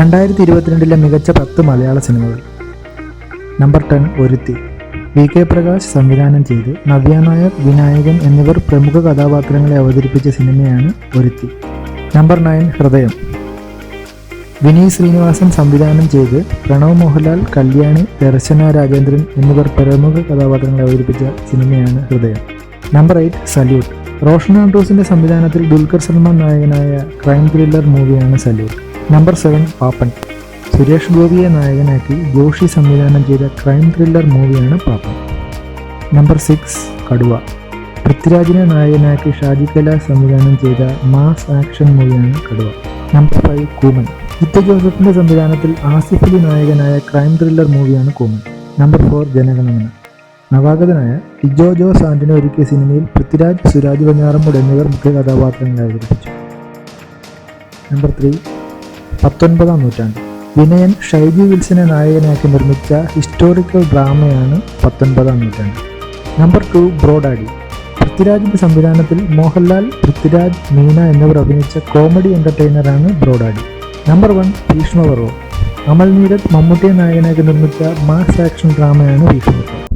രണ്ടായിരത്തി ഇരുപത്തിരണ്ടിലെ മികച്ച പത്ത് മലയാള സിനിമകൾ. Number ten Oruthee. V K Prakash സംവിധാനം ചെയ്ത് നവ്യ നായർ വിനായകൻ എന്നിവർ പ്രമുഖ കഥാപാത്രങ്ങളെ അവതരിപ്പിച്ച സിനിമയാണ് ഒരുത്തി. നമ്പർ നയൻ ഹൃദയം. വിനീത് ശ്രീനിവാസൻ സംവിധാനം ചെയ്ത് പ്രണവ് മോഹൻലാൽ കല്യാണി ദർശന രാജേന്ദ്രൻ എന്നിവർ പ്രമുഖ കഥാപാത്രങ്ങളെ അവതരിപ്പിച്ച സിനിമയാണ് Hridayam. Number eight salute. Roshan ആൻഡ്രൂസിന്റെ സംവിധാനത്തിൽ ദുൽഖർ സൽമാൻ നായകനായ ക്രൈം ത്രില്ലർ മൂവിയാണ് salute. Number seven Paappan. Suresh ഗോപിയെ നായകനാക്കി ജോഷി സംവിധാനം ചെയ്ത ക്രൈം ത്രില്ലർ മൂവിയാണ് പാപ്പൻ. നമ്പർ സിക്സ് കടുവ. പൃഥ്വിരാജിനെ നായകനാക്കി ഷാജി കലാസ് സംവിധാനം ചെയ്ത മാസ് ആക്ഷൻ മൂവിയാണ് കടുവ. Number five Kooman. ഇത്ത ജോസഫിന്റെ സംവിധാനത്തിൽ ആസിഫ് അലി നായകനായ ക്രൈം ത്രില്ലർ മൂവിയാണ് കൂമൻ. Number four Jana Gana Mana. നവാഗതനായ ടിജോ ജോ സാന്റിനെ ഒരുക്കിയ സിനിമയിൽ പൃഥ്വിരാജ് സുരാജ് വെഞ്ഞാറമ്മൂട് എന്നിവർ മുഖ്യ കഥാപാത്രങ്ങളെ അവതരിപ്പിച്ചു. നമ്പർ ത്രീ പത്തൊൻപതാം നൂറ്റാണ്ട്. വിനയൻ ഷൈജി വിൽസനെ നായകനാക്കി നിർമ്മിച്ച ഹിസ്റ്റോറിക്കൽ ഡ്രാമയാണ് പത്തൊൻപതാം നൂറ്റാണ്ട്. Number two Bro Daddy. പൃഥ്വിരാജിന്റെ സംവിധാനത്തിൽ മോഹൻലാൽ പൃഥ്വിരാജ് മീന എന്നിവർ അഭിനയിച്ച comedy എന്റർടൈനറാണ് Bro Daddy. Number one Bheeshma Parvam Amal Neerad മമ്മൂട്ടിയെ നായകനാക്കി നിർമ്മിച്ച മാസ് ആക്ഷൻ ഡ്രാമയാണ് ഭീഷ്മപർവം